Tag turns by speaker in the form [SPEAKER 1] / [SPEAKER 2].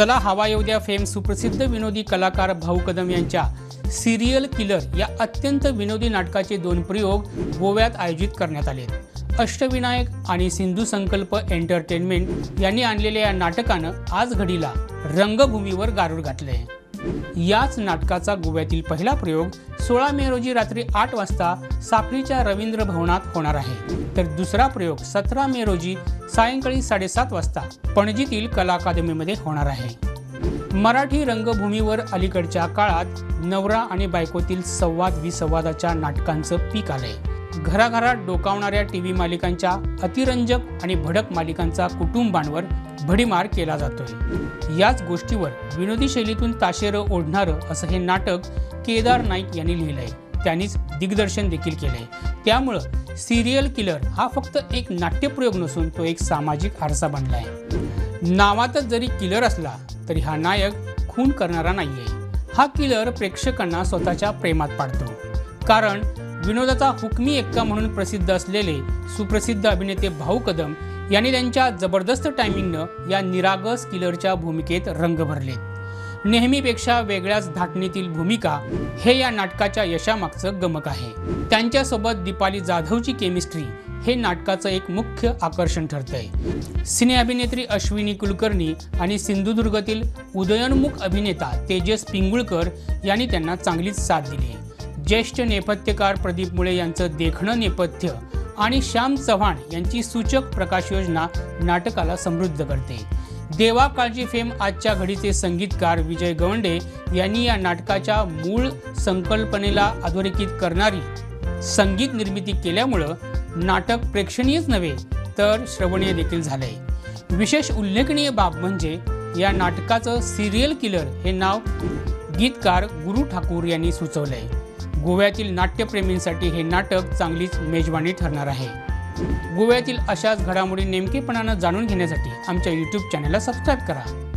[SPEAKER 1] चला हवा येऊ द्या फेम सुप्रसिद्ध विनोदी कलाकार भाऊ कदम यांच्या सिरियल किलर या अत्यंत विनोदी नाटकाचे दोन प्रयोग गोव्यात आयोजित करण्यात आले अष्टविनायक आणि सिंधू संकल्प एंटरटेनमेंट यांनी आणलेल्या या नाटकानं आज घडीला रंगभूमीवर गारूड घातले याच नाटकाचा गोव्यातील पहिला प्रयोग सोळा मे रोजी रात्री आठ वाजता साखळीच्या रवींद्र भवनात होणार आहे. तर दुसरा प्रयोग सतरा मे रोजी सायंकाळी साडेसात वाजता पणजीतील कला अकादमीमध्ये होणार आहे. मराठी रंगभूमीवर अलीकडच्या काळात नवरा आणि बायकोतील संवाद विसंवादाच्या नाटकांचं पीक आलंय. घराघरात डोकावणाऱ्या टी व्ही मालिकांच्या अतिरंजक आणि भडक मालिकांचा कुटुंबांवर भडीमार केला जातोय. याच गोष्टीवर विनोदी शैलीतून ताशेरं ओढणारं असं हे नाटक केदार नाईक यांनी लिहिलंय. त्यांनीच दिग्दर्शन देखील केलंय. त्यामुळं सिरियल किलर हा फक्त एक नाट्यप्रयोग नसून तो एक सामाजिक आरसा बनलाय. नावातच जरी किलर असला तरी हा नायक खून करणारा नाहीये. हा किलर प्रेक्षकांना स्वतःच्या प्रेमात पाडतो. कारण विनोदाचा हुकमी एक्का म्हणून प्रसिद्ध असलेले सुप्रसिद्ध अभिनेते भाऊ कदम यांनी त्यांच्या जबरदस्त टायमिंगनं या निरागस किलरच्या भूमिकेत रंग भरले नेहमीपेक्षा वेगळ्याच धाटणीतील भूमिका हे या नाटकाच्या यशामागचं गमक आहे. त्यांच्यासोबत दीपाली जाधवची केमिस्ट्री हे नाटकाचं एक मुख्य आकर्षण ठरतंय. सिने अभिनेत्री अश्विनी कुलकर्णी आणि सिंधुदुर्गातील उदयोन्मुख अभिनेता तेजस पिंगुळकर यांनी त्यांना चांगलीच साथ दिली ज्येष्ठ नेपथ्यकार प्रदीप मुळे यांचं देखणं नेपथ्य आणि श्याम चव्हाण यांची सूचक प्रकाश योजना नाटकाला समृद्ध करते. देवा काळजी फेम आजच्या घडीचे संगीतकार विजय गवंडे यांनी या नाटकाच्या मूळ संकल्पनेला अधोरेखित करणारी संगीत निर्मिती केल्यामुळं नाटक प्रेक्षणीयच नव्हे तर श्रवणीय देखील झालंय. विशेष उल्लेखनीय बाब म्हणजे या नाटकाचं सिरियल किलर हे नाव गीतकार गुरु ठाकूर यांनी सुचवलंय. गोव्यातील नाट्यप्रेमींसाठी हे नाटक चांगलीच मेजवानी ठरणार आहे. गोव्यातील अशाच घडामोडी नेमकेपणानं जाणून घेण्यासाठी आमच्या यूट्यूब चॅनलला सबस्क्राईब करा.